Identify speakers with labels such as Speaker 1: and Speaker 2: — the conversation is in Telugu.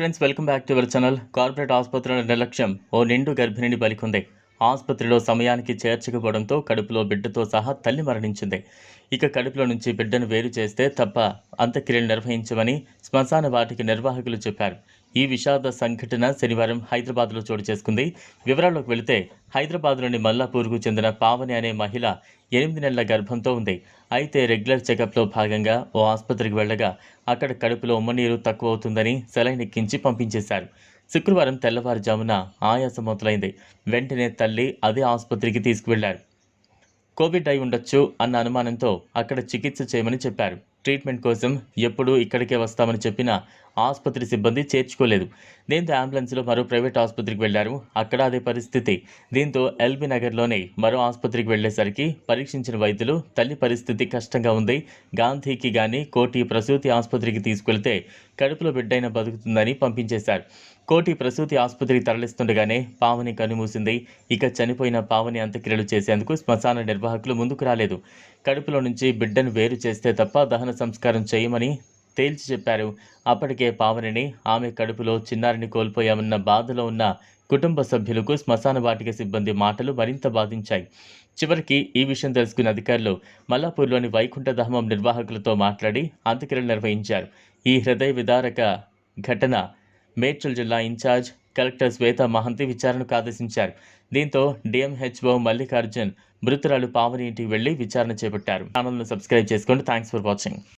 Speaker 1: Friends welcome back to our channel corporate ఆసుపత్రుల నిర్లక్ష్యం ఓ నిండు గర్భిణిని బలికుంది. ఆసుపత్రిలో సమయానికి చేర్చకపోవడంతో కడుపులో బిడ్డతో సహా తల్లి మరణించింది. ఇక కడుపులో నుంచి బిడ్డను వేరు చేస్తే తప్ప అంత్యక్రియలు నిర్వహించమని శ్మశాన వాటికి నిర్వాహకులు చెప్పారు. ఈ విషాద సంఘటన శనివారం హైదరాబాద్లో చోటు చేసుకుంది. వివరాల్లోకి వెళితే హైదరాబాద్లోని మల్లాపూర్కు చెందిన పావని అనే మహిళ ఎనిమిది నెలల గర్భంతో ఉంది. అయితే రెగ్యులర్ చెకప్లో భాగంగా ఓ ఆసుపత్రికి వెళ్ళగా అక్కడ కడుపులో ఉమ్మనీరు తక్కువ అవుతుందని సెలైన్ ఎక్కించి పంపించేశారు. శుక్రవారం తెల్లవారుజామున ఆయాసం మొదలైంది. వెంటనే తల్లి అదే ఆసుపత్రికి తీసుకువెళ్ళారు. కోవిడ్ అయి ఉండొచ్చు అన్న అనుమానంతో అక్కడ చికిత్స చేయమని చెప్పారు. ట్రీట్మెంట్ కోసం ఎప్పుడు ఇక్కడికే వస్తామని చెప్పిన ఆసుపత్రి సిబ్బంది చేర్చుకోలేదు. దీంతో అంబులెన్స్లో మరో ప్రైవేట్ ఆసుపత్రికి వెళ్ళారు. అక్కడ అదే పరిస్థితి. దీంతో ఎల్బీ నగర్లోనే మరో ఆసుపత్రికి వెళ్ళేసరికి పరీక్షించిన వైద్యులు తల్లి పరిస్థితి కష్టంగా ఉంది. గాంధీకి గాని కోటి ప్రసూతి ఆసుపత్రికి తీసుకెళ్తే కడుపులో బిడ్డైన బతుకుతుందని పంపించేశారు. కోటి ప్రసూతి ఆసుపత్రికి తరలిస్తుండగానే పావని కనుమూసింది. ఇక చనిపోయిన పావని అంత్యక్రియలు చేసేందుకు శ్మశాన నిర్వాహకులు ముందుకు రాలేదు. కడుపులో నుంచి బిడ్డను వేరు చేస్తే తప్ప దహన సంస్కారం చేయమని తేల్చి చెప్పారు. అప్పటికే పావనిని ఆమె కడుపులో చిన్నారిని కోల్పోయామన్న బాధలో ఉన్న కుటుంబ సభ్యులకు శ్మశాన వాటిక సిబ్బంది మాటలు మరింత బాధించాయి. చివరికి ఈ విషయం తెలుసుకున్న అధికారులు మల్లాపూర్లోని వైకుంఠధామం నిర్వాహకులతో మాట్లాడి అంత్యక్రియలు నిర్వహించారు. ఈ హృదయ విదారక ఘటన మేడ్చల్ జిల్లా ఇన్ఛార్జ్ కలెక్టర్ శ్వేత మహంతి విచారణకు ఆదేశించారు. దీంతో డిఎంహెచ్ఓ మల్లికార్జున్ మృతురాలు పావని ఇంటికి వెళ్ళి విచారణ చేపట్టారు. ఛానల్ను సబ్స్క్రైబ్ చేసుకోండి. Thanks for watching.